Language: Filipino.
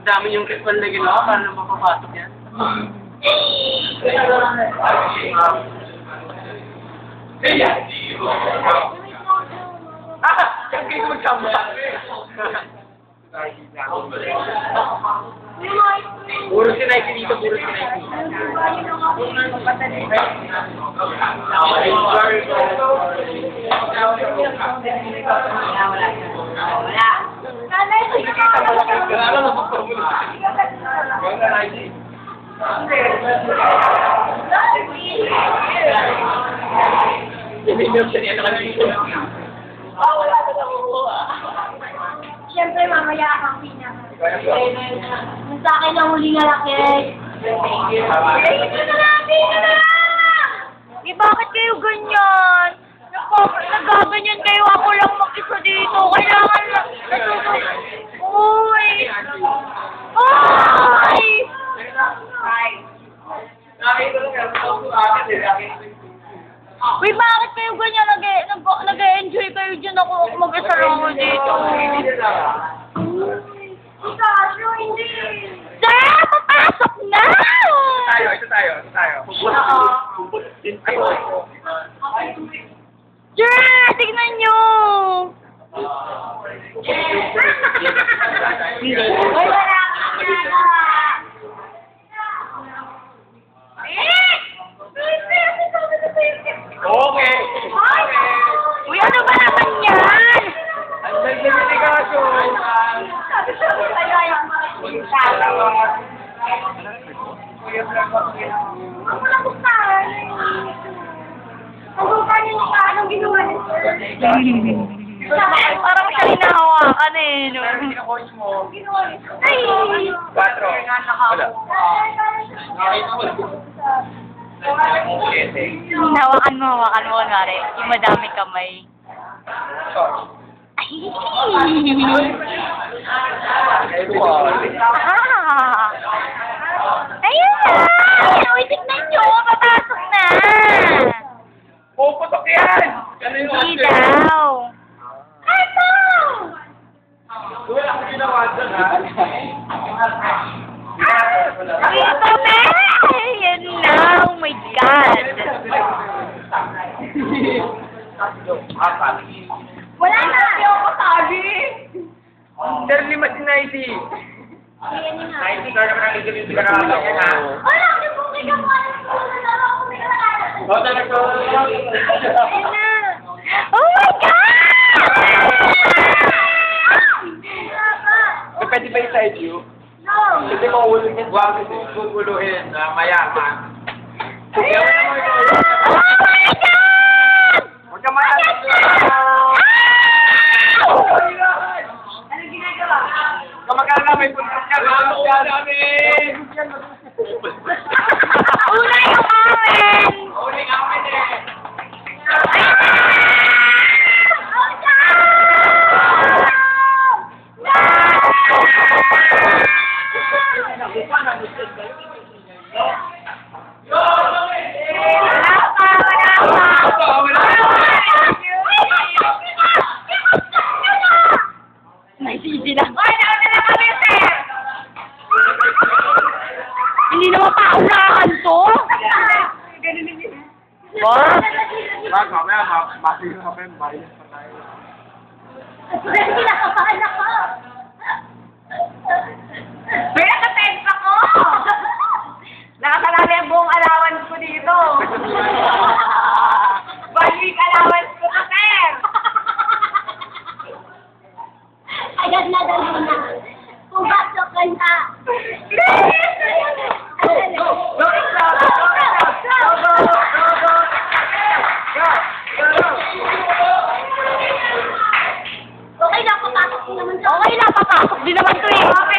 Ang dami yung ritual na ginawa para na mapapasok yan. Ah! Kaya kayo magsama. Puro si Nike dito, puro si Nike. Kailangan magpapamuli. Wala wala na nakukuha. Siyempre, mamaya kang pinaka. Yung sa akin ang huli na laki. Ito na lang, dito na lang! Eh, bakit kayo ganyan? Nagaganyan kayo, ako lang mag-isa dito. Kailangan na, natutulog. Uy! Ay! Nakita lang yan. Ako akin eh. Uy, bakit kayo ganyan? Nag- nag- Nag-enjoy kayo dyan ako dito. Kaso, hindi. Sir, papasok na! Tayo, ito tayo, ito tayo. Sir, tignan nyo! Uy, Ang nakustahan. Ang bukan yung mukha, anong ginawa niya? Parang siya hinahawakan eh. No? Coach mo. Ay! Quatro. Wala. Siete. Hinawakan mo, hawakan mo, kunwari. Yung madami kamay. Short. Ay! Equal. Ah! Ayun na! Uy, tignan nyo! Papasok na! Puputok yan! Hindi daw. Ano? Wala akong ginawa dyan, ha? Ito na! Ayan na! Oh my God! Wala na! Hindi ako sabi! Sir, lima si Nighty. Ayan na. Nighty, ka naman ang si Kanaka, ha? Wala! Hindi po kayo Oh my God! Pwede ba i-side view? No! Kasi kung ulungin, wag kasi guguluhin na mayaman. Ayan na! Oh my God! Huwag ka mayaman. Ano ginagawa? Kamag-anak, may puntos ka. Ano namin? Naisisi na. Na! Hindi naman paunahan to. What? Wag, mamaya, ma- masigaw ka pa yung bayan pa tayo. Dahil kinakabahan ako. Pumasok ka na. Okay na, papasok naman to. Okay na, papasok din naman to eh.